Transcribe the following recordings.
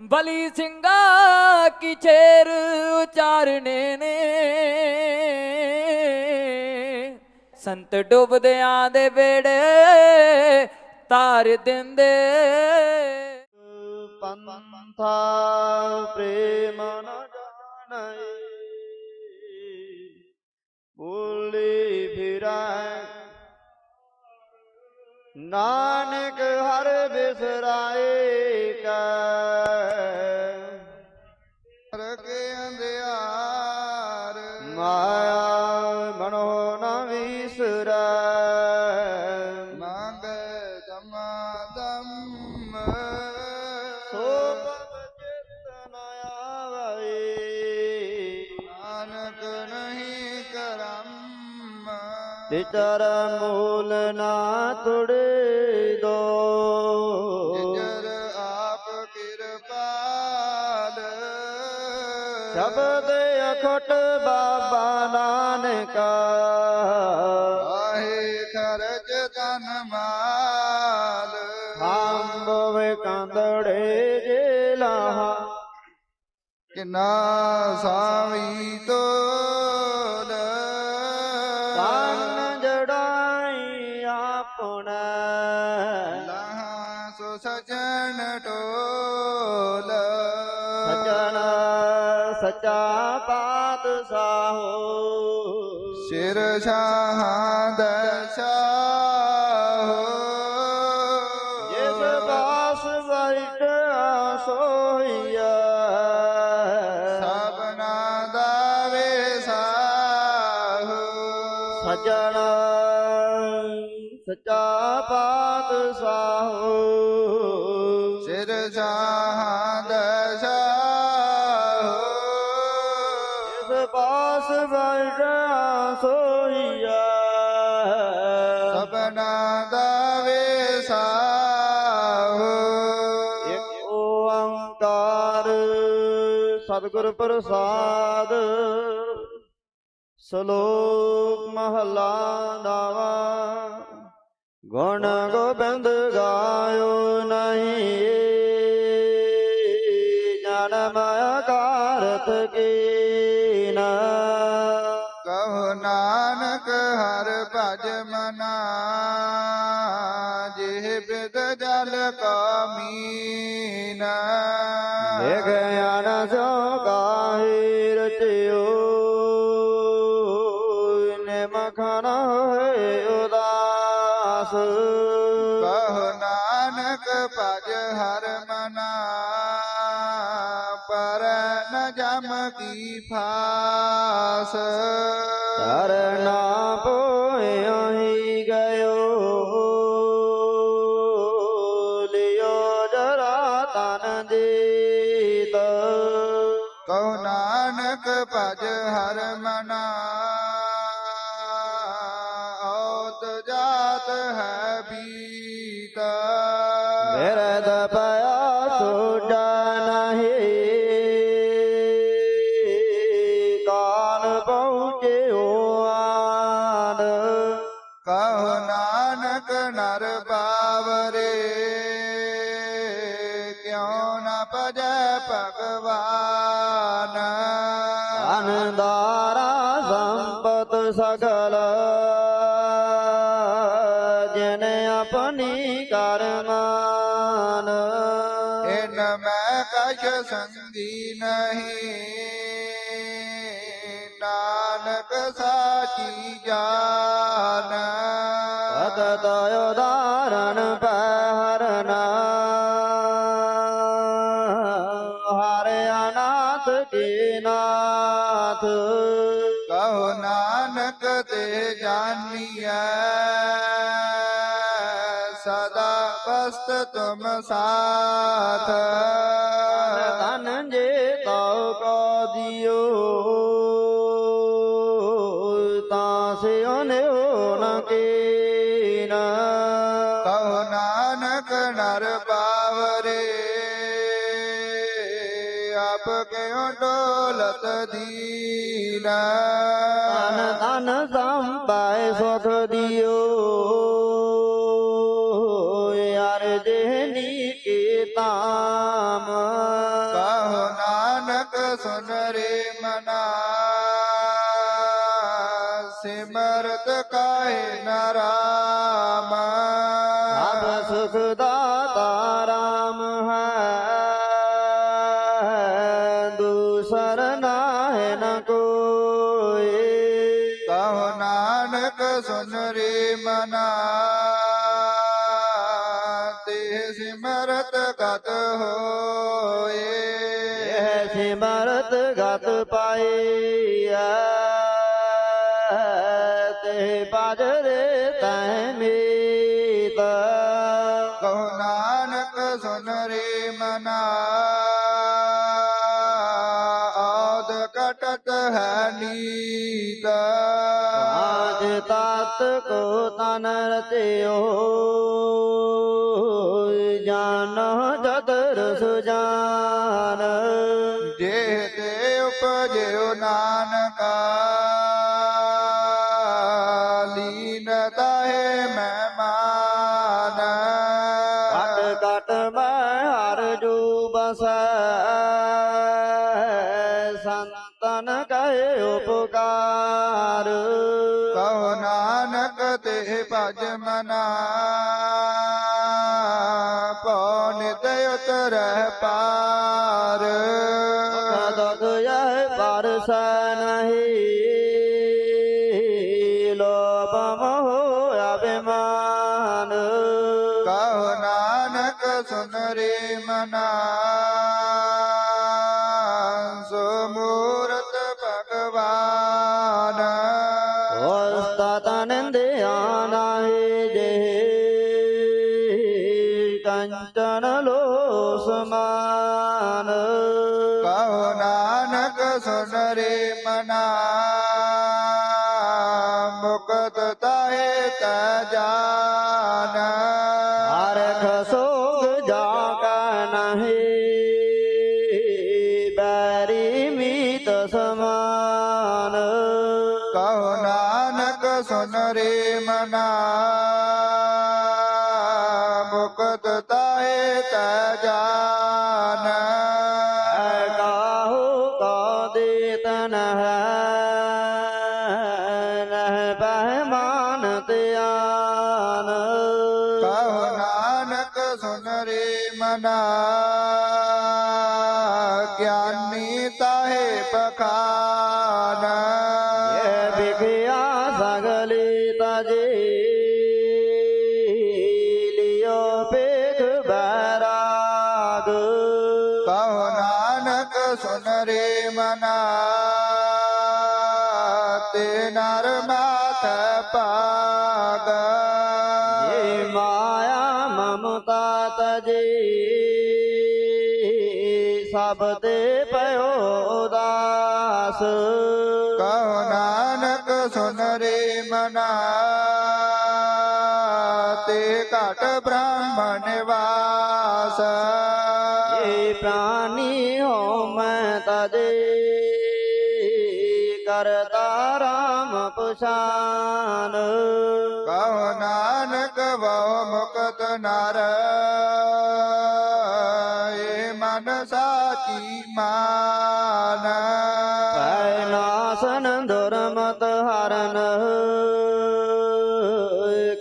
ਬਲੀ ਸਿੰਘਾ ਕੀ ਛੇਰ ਉਚਾਰਨੇ ਨੇ। ਸੰਤ ਡੁੱਬਦਿਆਂ ਦੇ ਵੇੜੇ ਤਾਰ ਦਿੰਦੇ। ਪੰਥਾ ਪ੍ਰੇਮ ਨ ਜਾਣੈ, ਬੋਲੀ ਫਿਰੈ। ਨਾਨਕ ਹਰ ਬਿਸਰਾਏ ਕੈ ਤਿਚਰ ਮੂਲ ਨਾ ਤੁੜੇ ਦੋ। ਜਿਜਰ ਆਪ ਕਿਰਪਾਲ। ਸ਼ਬਦ ਅਖਟ ਬਾਬਾ ਨਾਨਕਾ। ਆਹੇ ਖਰਚ ਤਨ ਮਾਲ। ਹੰਬਵੇ ਕੰਦੜੇ ਜੇ ਲਾਹਾ ਕਿਨਾ ਸਾਵੀ ਤੋਲ ਪਾਤਸ਼ਾਹੋ ਸਿਰ ਸ਼ਾਹਾਂ ਦਸ਼ਾਹ ਜਿਸ ਬਾਸ ਵਰਟ ਸੋਈਆ। ਸਬਨਾ ਦਾ ਵੇਸਾਹ ਸਜਣ ਸਚਾ ਪਾਤਸ਼ਾਹੋ। ਸਿਰ ਸ਼ਾਹਾਂ ਦਸ਼ਾਹ ਵਰਟ ਸੋਈਆ। ਸਬਨਾ ਦਾ ਵੇਸਾਹ ਇਕ ਓੰਕਾਰ ਸਤਿਗੁਰ ਪ੍ਰਸਾਦ। ਸ਼ਲੋਕ ਮਹਲਾ ਨਾਵਾ ਗੁਣ ਗੋਬਿੰਦ ਗਾਇਓ ਨਹੀਂ। ਹਰ ਭਜ ਮਨਾ ਜਿਹ ਬਿਦ ਜਲ ਕਾਮੀਨ ਵਿਗਿਆਨ ਸੋ ਕਾਹੀ ਰਚਿਓ ਨਿਮਖਨ ਹੋਏ ਉਦਾਸ। ਕਹੋ ਨਾਨਕ ਭਜ ਹਰ ਮਨਾ ਪਰ ਨ ਜਮ ਕੀ ਫਾਸ। ਤਰਨਾ ਪੋਇਓ ਹੀ ਗਇਓ। ਲਿਓ ਜਰਾ ਤਨ ਜੀਤ। ਨਾਨਕ ਭਜ ਹਰ ਮਨਾ। ਔਤ ਜਾਤ ਹੈ ਬੀਤ। ਬਿਰਦ ਪਿਆ ਸੋਡਾ ਨਹੀਂ। ਕਾਲ ਪਹੁੰਚਿਓ ਨਰ ਬਾਵਰੇ ਕਿਉ ਨ ਭਜੈ ਭਗਵਾਨ? ਅਨੰਦਾਰਾ ਸੰਪਤ ਸਗਲ ਜਿਨ ਆਪਣੀ ਕਰਮਾਨ। ਇਨ ਮੈਂ ਕਛ ਸੰਗੀ ਨਹੀਂ ਨਾਨਕ ਸਾਚੀ ਜਾਨ। ਅਤਤ ਉਦਾਹਰਣ ਪਹਿਰਨਾ। ਹਰ ਅਨਾਥ ਕੀ ਨਾਥ। ਕਹੋ ਨਾਨਕ ਤੇ ਜਾਨੀਐ ਸਦਾ ਬਸਤ ਤੁਮ ਸਾਥ। ਤਨ ਜੇ ਤਉ ਕੋ ਦਿਓ। ਡੋਲਤ ਦੀਨ ਤਨ ਤਨ ਸੰਪੈ ਸੁਖ ਦਿਓ ਨਾਨਕ ਸੁਨ ਰੇ ਮਨਾ ਤੇ ਸਿਮਰਤ ਗਤ ਹੋਏ। ਇਹ ਸਿਮਰਤ ਗਤ ਪਾਈਐ। ਤੇ ਬਾਜਰੇ ਤੈ ਮੀਤ। ਕਹੋ ਨਾਨਕ ਸੁਨ ਰੇ ਮਨਾ। ਆਦ ਕਟਤ ਹੈ ਨੀਤ। ਤਤ ਕੋ ਤਨ ਰਚਿਓ ਜਾਨ ਜਦਰ ਸੁਜਾਨ ਜੇ ਤੇ ਉਪਜਿਓ ਨਾਨਕਾ ਲੀਨ ਤਾਹੇ ਮਹਿਮਾਨ। ਕਟ ਕਟ ਮੈਂ ਹਰ ਜੂ ਬਸੈ ਨਾਨਕ ਤੇ ਭਜ ਮਨਾ। ਪਉ ਨਿਤ ਉਤਰੈ ਪਾਰ। ਤਾਹੇ ਮਨਾ ਤੇ ਨਰ ਮਾਥ ਪਾਗ। ਇਹ ਮਾਇਆ ਮਮਤਾ ਤਜੇ ਸਭ ਤੇ ਪਇਓ ਉਦਾਸ। ਕਹੋ ਨਾਨਕ ਸੁਨ ਰੇ ਮਨਾ ਤੇ ਘਟ ਬ੍ਰਾਹਮਣ ਨਿਵਾਸ ਪੁਸ਼ਾਨ ਕਹੋ ਨਾਨਕ ਵੋ ਮੁਕਤ ਨਰ। ਏ ਮਨ ਸਾਚੀ ਮਾਨ। ਪੈ ਨਾਸਨ ਦੁਰਮਤ ਹਰਨ।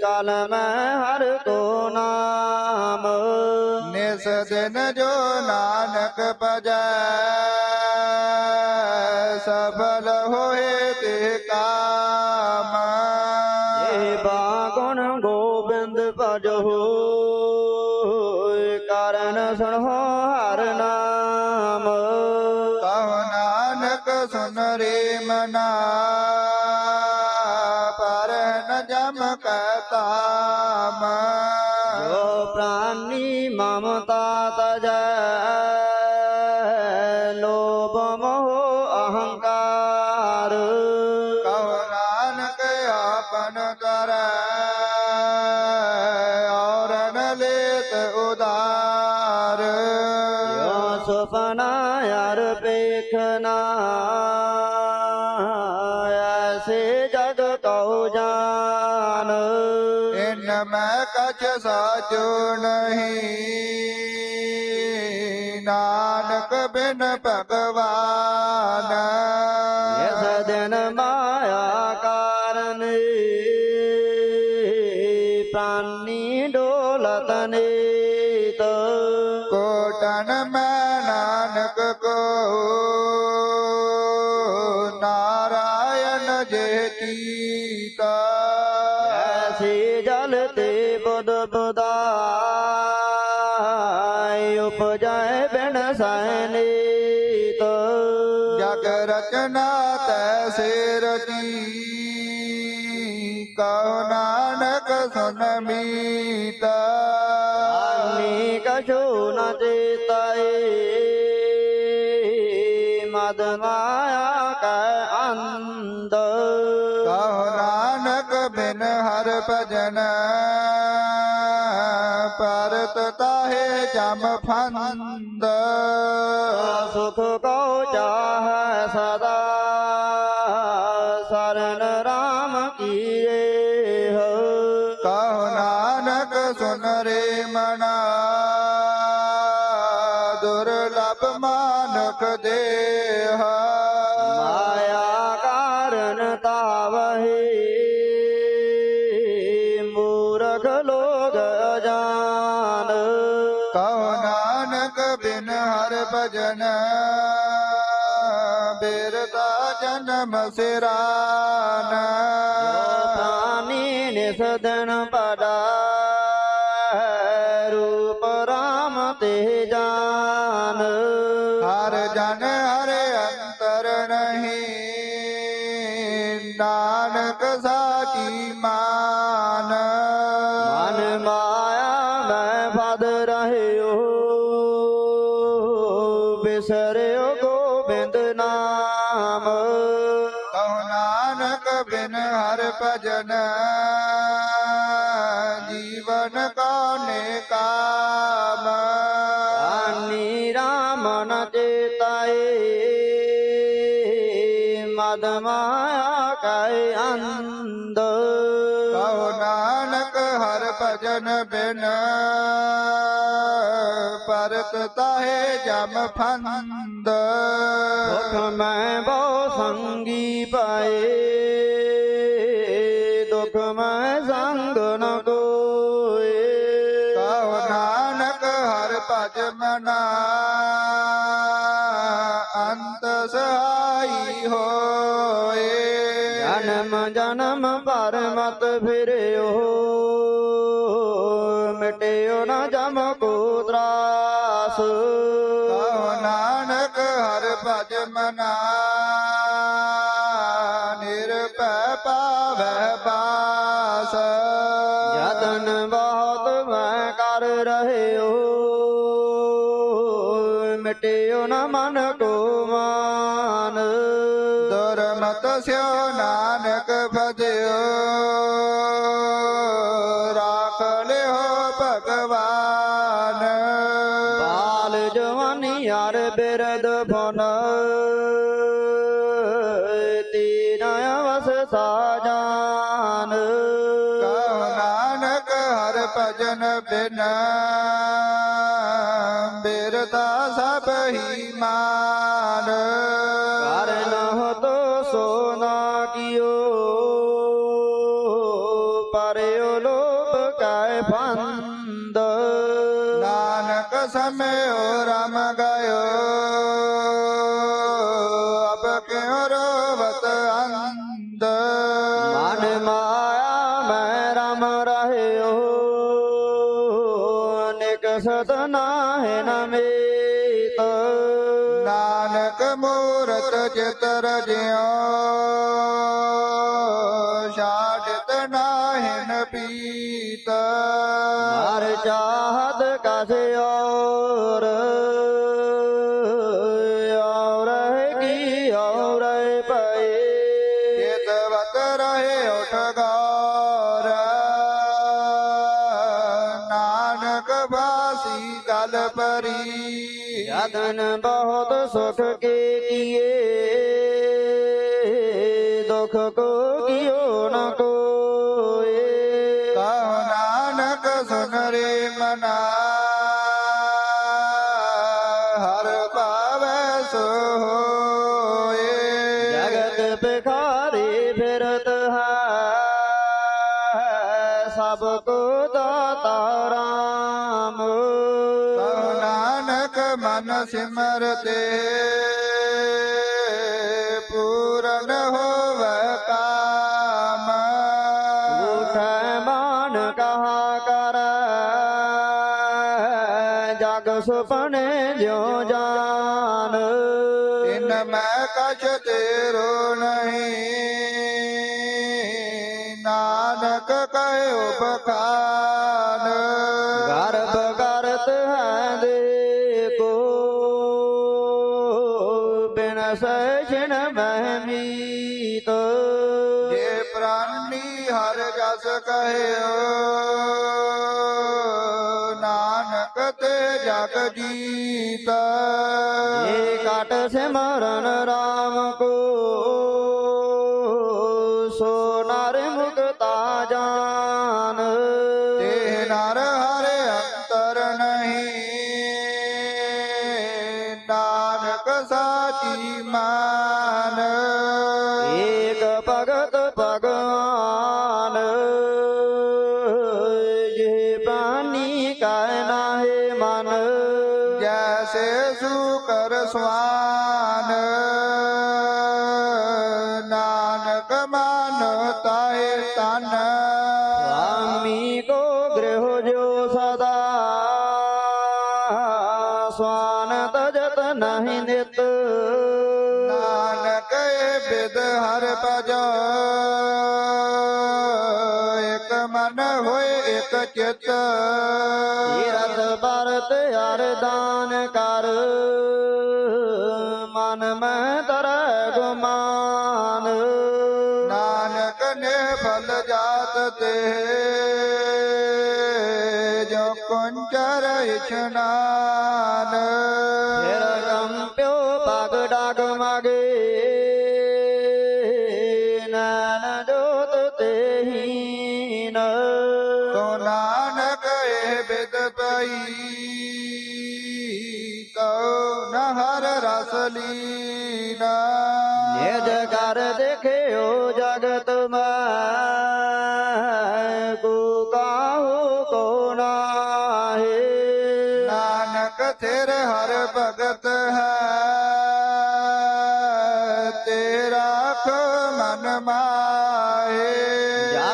ਕਲ ਮੈਂ ਹਰ ਕੋ ਨਾਮ। ਨਿਸ ਦਿਨ ਜੋ ਨਾਨਕ ਭਜੈ ਸਫਲ ਹੋਏ ਭਜੋ ਕਾਰਨ ਸੁਣੋ ਹਰ ਨਾਮ। ਕਹੋ ਨਾਨਕ ਸੁਨ ਰੇ ਮਨਾ ਪਰ ਨ ਜਮ ਕਤਾਮ ਜੋ ਪ੍ਰਾਨੀ ਮਮਤਾ ਸੇ ਜਗ ਕਉ ਜਾਨ। ਇਨ ਮੈਂ ਕਛ ਸਾਚੋ ਨਹੀਂ ਨਾਨਕ ਬਿਨ ਭਗਵਾਨ। ਇਸ ਦਿਨ ਮਾਇਆ न जीताए मद माया का अंद कहो नानक बिन हर भजन परत ताहे जम फंद sirana. Yopani nisadhan pada ਆਨੰਦ। ਕਹੋ ਨਾਨਕ ਹਰ ਭਜਨ ਬਿਨ ਪਰਤ ਤਾਹੇ ਜਮ ਫੰਦ। ਹੁਕਮੈ ਬੋ ਸੰਗੀ ਪਾਏ। ਜਨਮ ਭਰ ਮਤ ਫਿਰਿਓ ਮਟਿਓ ਨਾ ਜਮ ਕੋ ਤਰਾਸ। ਨਾਨਕ ਹਰ ਭਜ ਮਨਾ ਨਿਰਭੈ ਪਾਵੈ ਪਾਸ। ਯਤਨ ਬਹੁਤ ਮੈਂ ਕਰ ਰਹਿਓ ਮਿਟਿਓ ਨਾ ਮਨ ਭਗਵਾਨ। ਬਾਲ ਜਵਾਨੀ ਯਾਰ ਬਿਰਦ ਬਨ। ਤੀਨ ਅਵਸ ਸਾਜਾਨ। ਕਹ ਬਿਨਾ। ਚਿਤ ਰਜਿਆ ਛਾੜਤ ਨਾਹਿਨ ਪੀਤ। ਹਰ ਚਾਹਤ ਕਸਿਓ ਗੁਰਮੁਖ ਮਨ ਸਿਮਰਤੇ ਪੂਰਨ ਹੋਵੇ Alfonso. ਦਾਨ ਕਰ। ਮਨ ਮੈਂ ਤਰੈ ਗੁਮਾਨ। ਨਾਨਕ ਨੇ ਫਲ ਜਾਤ ਤੇ ਜੋ ਕੁੰਚਰ ਇਸ਼ਨਾਨ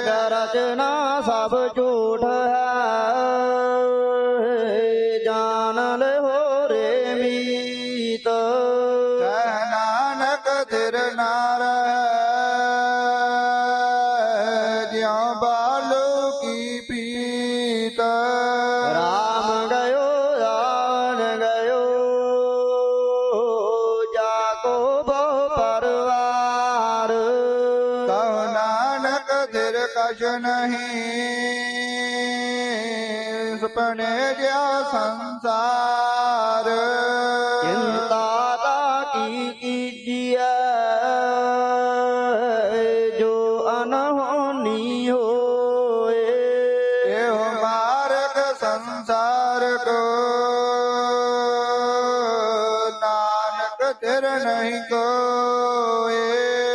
ਜਗ ਰਚਨਾ ਸਭ ਝੂਠ ਹੈ કર નહીં કોએ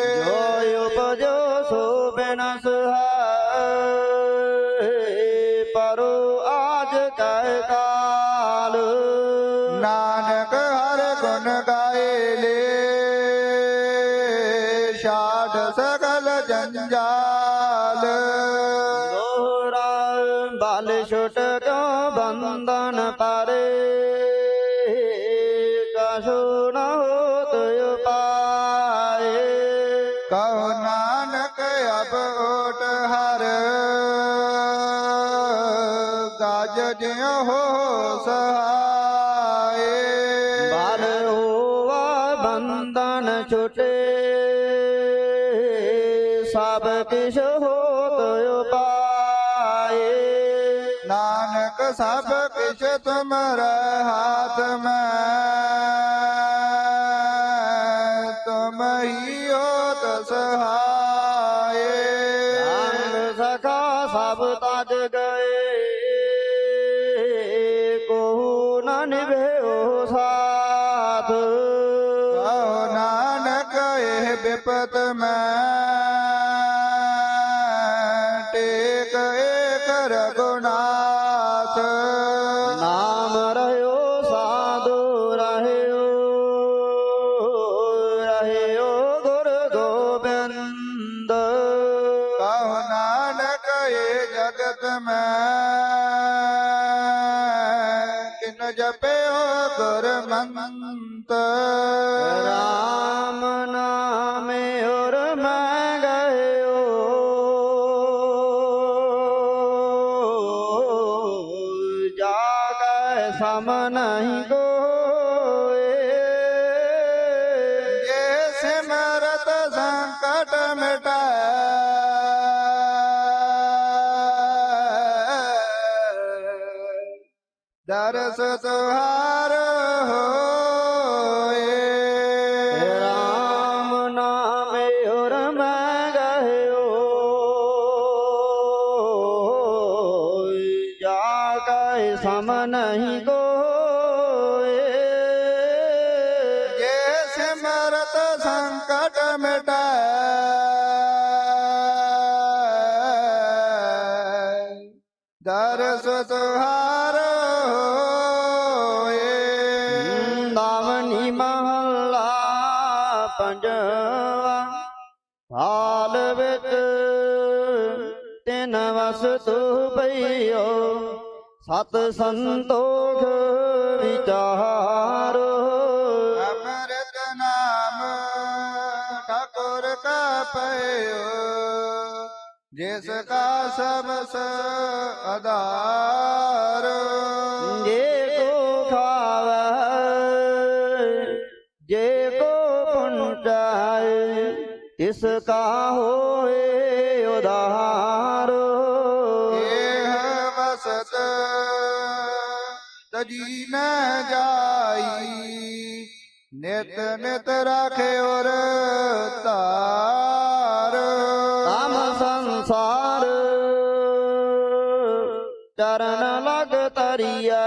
ਨਾਨਕ ਸਭ ਕਿਛ ਤੁਮਰੇ ਹਾਥ ਮੈਂ। ਤੁਮ ਹੋ ਤਸਹਾ ਕੈ ਸਮ ਨਹੀਂ ਕੋਏ ਜੇ ਸਿਮਰਤ ਸੰਕਟ ਮਿਟਾਏ ਦਰਸ ਪੰਜਵਾ ਹਾਲ ਵਿੱਚ ਤਿੰਨ ਵਸਤੂ ਪਈਓ। ਸਤ ਸੰਤੋਖ ਵਿਚਾਰੋ। ਅਮਰਤ ਨਾਮ ਠਾਕੁਰ ਕਾ ਪਇਓ ਜਿਸ ਕਾ ਸਬਸ ਆਧਾਰ ਜੇ ਕੋ ਖਾਵੇ ਤਿਸ ਕਾ ਹੋਏ ਉਧਾਰ ਇਹ ਵਸਤ ਤਜੀ ਨ ਜਾਈ ਨਿਤ ਨਿਤ ਰਾਖੇ ਔਰ ਧਾਰ ਤਮ ਸੰਸਾਰ ਚਰਨ ਲਗ ਤਰੀਐ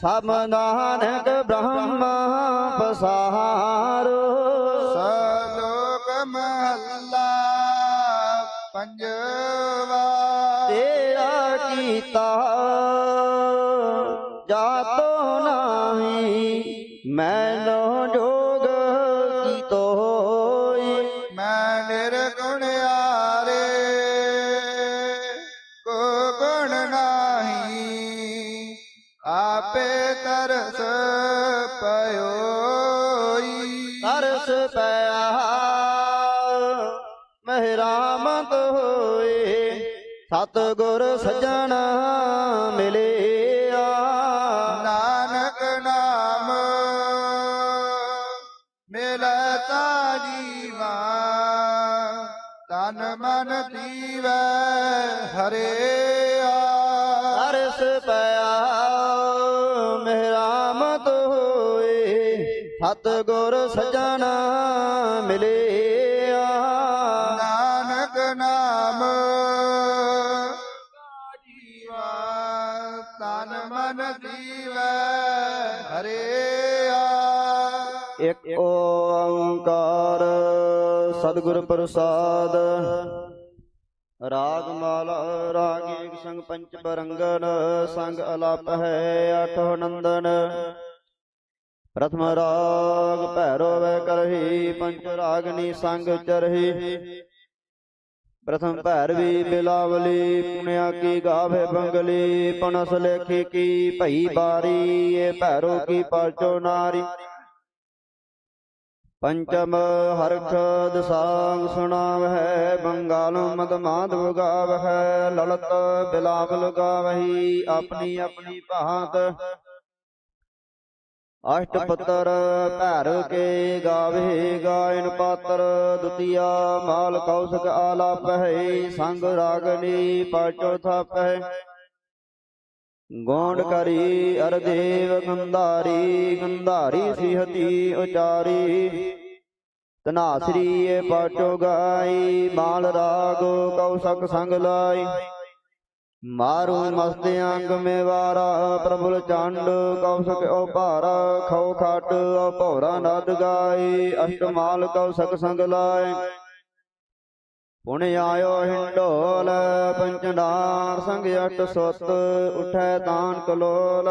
ਸਭ ਨਾਨਕ ਬ੍ਰਹਮ ਜਾਤੋ ਨਾਹੀ ਮੈਨੋ ਜੋਗ ਕੀ ਤੋਈ ਮੈਂ ਨਿਰਗੁਣ ਆਰੇ ਕੋ ਗੁਣ ਨਾਹੀ ਆਪੇ ਤਰਸ ਪਇਓਈ। ਤਰਸ ਪਿਆ ਮਹਿਰਾਮਤ ਹੋਏ ਸਤ ਗੁਰ ਸਜਣ ਤਨ ਮਨ ਦੀਵੈ ਹਰਿਆ ਤਰਸ ਪਿਆ ਮਹਿਰਾਮਤ ਹੋਏ ਸਤ ਗੁਰ ਸਜਣ ਮਿਲੇ। ਓੰਕਾਰ ਸਤਿਗੁਰ ਪ੍ਰਸਾਦ। ਰਾਗ ਮਾਲਾ ਰਾਗ ਏਕ ਸੰਗ ਪੰਚ ਬਰੰਗਨ, ਸੰਗ ਅਲਾਪ ਹੈ ਅਠੋ ਨੰਦਨ। ਪ੍ਰਥਮ ਰਾਗ ਭੈਰੋ ਵੈ ਕਰਹੀ, ਪੰਚ ਰਾਗਨੀ ਸੰਗ ਚਰਹੀ। ਪ੍ਰਥਮ ਭੈਰਵੀ ਬਿਲਾਵਲੀ, ਪੁਣਿਆ ਕੀ ਗਾਵੇ ਬੰਗਲੀ, ਪਨਸ ਲੇਖੀ ਕੀ ਭਈ ਬਾਰੀ, ਇਹ ਭੈਰੋ ਕੀ ਪਾਲਚੋ ਨਾਰੀ। ਪੰਚਮ ਹਰਖ ਦਸਾਂਗ ਸੁਣਾਵਹਿ, ਬੰਗਾਲ ਮਦ ਮਾਧਵ ਗਾਵਹਿ, ਲਲਤ ਬਿਲਾਵਲ ਗਾਵਹੀ, ਆਪਣੀ ਆਪਣੀ ਭਾਂਤ। ਅਸ਼ਟਪਤਰ ਭੈਰ ਕੇ ਗਾਵੇ ਗਾਇਨ ਪਾਤਰ ਦੁਤੀਆ ਮਾਲ ਕੌਸਕ ਆਲਾਪ ਹੈ ਸੰਗ ਰਾਗਨੀ ਪਾਚੋ ਥਾਪੈ ਗੋਂਡ ਕਰੀ ਅਰਦੇਵ ਗੰਧਾਰੀ ਗੰਧਾਰੀ ਸਿਹਤੀ ਉਚਾਰੀ। ਤਨਾਸਰੀ ਏ ਪਾਟੋ ਗਾਈ ਮਾਲ ਰਾਗ ਕੌਸਕ ਸੰਗ ਲਾਈ। ਮਾਰੂ ਮਸਤੇ ਅੰਗ ਮੇ ਵਾਰਾ ਪ੍ਰਭੁਲ ਚੰਡ ਕੌਸਕ ਉਪਾਰਾ ਖਉ ਖਾਟ ਭੌਰਾ ਨਦ ਗਾਈ। ਅਸ਼ਟਮਾਲ ਕੌਸਕ ਸੰਗ ਲਾਏ ਪੁਣ ਆਇਓ ਹਿੰਡੋਲ ਪੰਚਨਾਰ ਸੰਗ ਅਟ ਸੁਤ, ਉਠੈ ਦਾਨ ਕਲੋਲ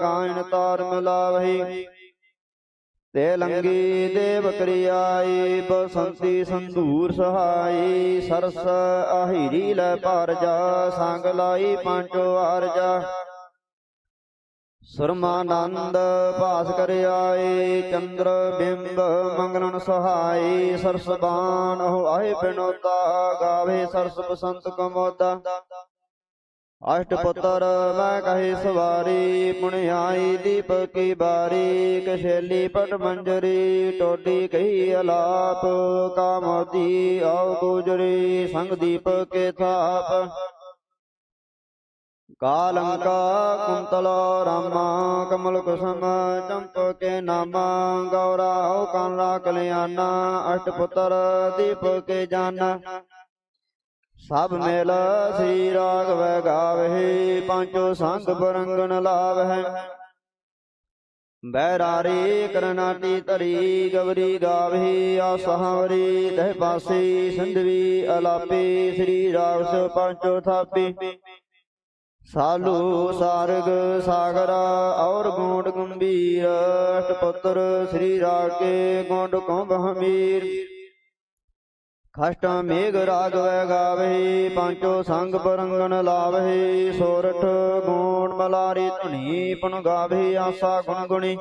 ਗਾਇਨ ਤਾਰ ਮਿਲਾਵਹੀ ਤੇ ਲੰਗੀ ਦੇਵ ਕਰਿਆਈ, ਬਸੰਤੀ ਸੰਧੂਰ ਸਹਾਈ, ਸਰਸ ਆਹੀਰੀ ਲੈ ਪਰ ਜਾ, ਸੰਗ ਲਾਈ ਪੰਚੋ ਅਰਜਾ ਸੁਰਮਾਨੰਦ ਭਾਸ ਕਰ ਆਏ, ਚੰਦਰ ਬਿੰਬ ਮੰਗਲਨ ਸਹਾਈ, ਸਰਸਬਾਨ ਹੋ ਆਏ ਬਿਨੋਤਾ ਗਾਵੇ ਸਰਸ ਬਸੰਤ ਕਮੋਦਾ। ਅਸ਼ਟ ਪੁੱਤਰ ਮੈਂ ਕਹੇ ਸਵਾਰੀ ਪੁਣਿਆਈ ਦੀਪ ਕੀ ਬਾਰੀ ਕਸ਼ੇਲੀ ਪਟ ਮੰਜਰੀ, ਟੋਡੀ ਕਹੀ ਅਲਾਪ, ਕਾਮੋਦੀ ਆਉ ਗੁਜਰੀ, ਸੰਗ ਦੀਪ ਕੇ ਥਾਪ। ਕਾਲੰਕਾ ਕੁੰਤਲ ਰਾਮਾ, ਕਮਲ ਕੁਸਮ ਚੰਪ ਕੇ ਨਾਮਾ, ਗੌਰਾ ਕਾਂਲਾ ਕਲਿਆਣਾ, ਅਸ਼ਟ ਪੁੱਤਰ ਦੀਪ ਕੇ ਜਾਨਾ। ਸਭ ਮਿਲ ਸ੍ਰੀ ਰਾਗਵੈ ਗਾਵਹਿ, ਪੰਚੋ ਸੰਗ ਬਰੰਗਨ ਲਾਵਹਿ। ਬੈਰਾਰੀ ਕਰਨਾਟੀ ਧਰੀ, ਗਵਰੀ ਗਾਵਹੀ ਆਸਹਾਵਰੀ ਦਹਿ ਪਾਸੀ, ਸੰਧਵੀ ਅਲਾਪੀ, ਸ੍ਰੀ ਰਾਗਸ ਪੰਚੋ ਥਾਪੀ। ਸਾਲੂ ਸਾਰਗ ਸਾਗਰਾ ਔਰ ਗੋਂਡ ਗੰਭੀਰ, ਅਸ਼ਟਪੁੱਤਰ ਸ੍ਰੀ ਰਾਕੇ ਗੋਂਡ ਕੁੰਭ ਹਮੀਰ। ਖਸ਼ਟ ਮੇਘ ਰਾਗਵੈ ਗਾਵਹਿ, ਪੰਚੋ ਸੰਗ ਪਰੰਗਨ ਲਾਵਹਿ, ਸੋਰਠ ਗੋਣ ਮਲਾਰੀ ਧੁਨੀ ਪੁਨ ਗਾਵਹਿ, ਆਸਾ ਗੁਣ ਗੁਣੀ।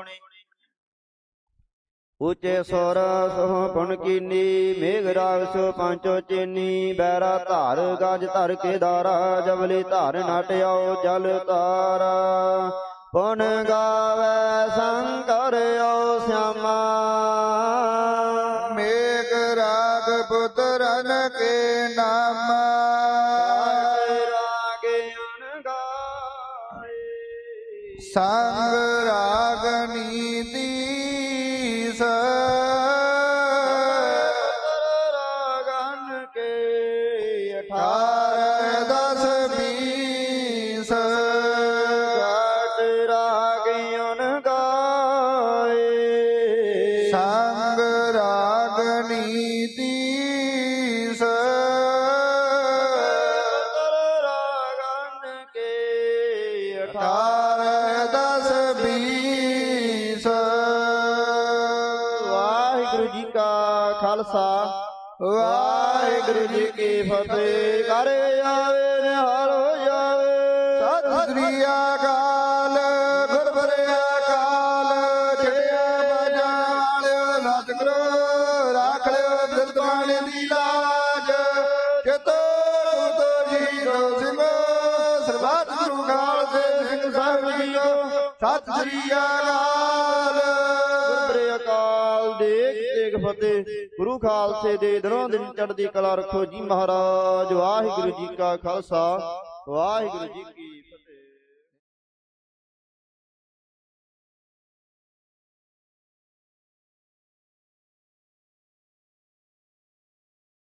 ਉਚੇ ਸੁਰ ਸੋ ਪੁਨ ਕੀਨੀ ਮੇਘ ਰਾਗ ਸੋ ਪੰਚੋ ਚੀਨੀ ਬੈਰਾ ਧਾਰ ਗਜ ਧਰ ਕੇ ਦਾਰਾ ਜਬਲੀ ਧਾਰ ਨਟਿਓ ਜਲ ਤਾਰਾ। ਪੁਨ ਗਾਵੈ ਸ਼ੰਕਰ ਓ ਸਿਆਮਾ। ਮੇਘ ਰਾਗ ਪੁੱਤਰਨ ਕੇ ਨਾਮ। ਸੰਗ ਖਾਲਸਾ। ਵਾਹਿਗੁਰੂ ਜੀ ਕੀ ਫਤਿਹ। ਕਰ ਆਵੇ। ਗੁਰੂ ਖਾਲਸੇ ਦੇ ਦਿਨੋਂ ਦਿਨ ਚੜ੍ਹਦੀ ਕਲਾ ਰੱਖੋ ਜੀ ਮਹਾਰਾਜ, ਵਾਹਿਗੁਰੂ ਜੀ ਕਾ ਖਾਲਸਾ, ਵਾਹਿਗੁਰੂ ਜੀ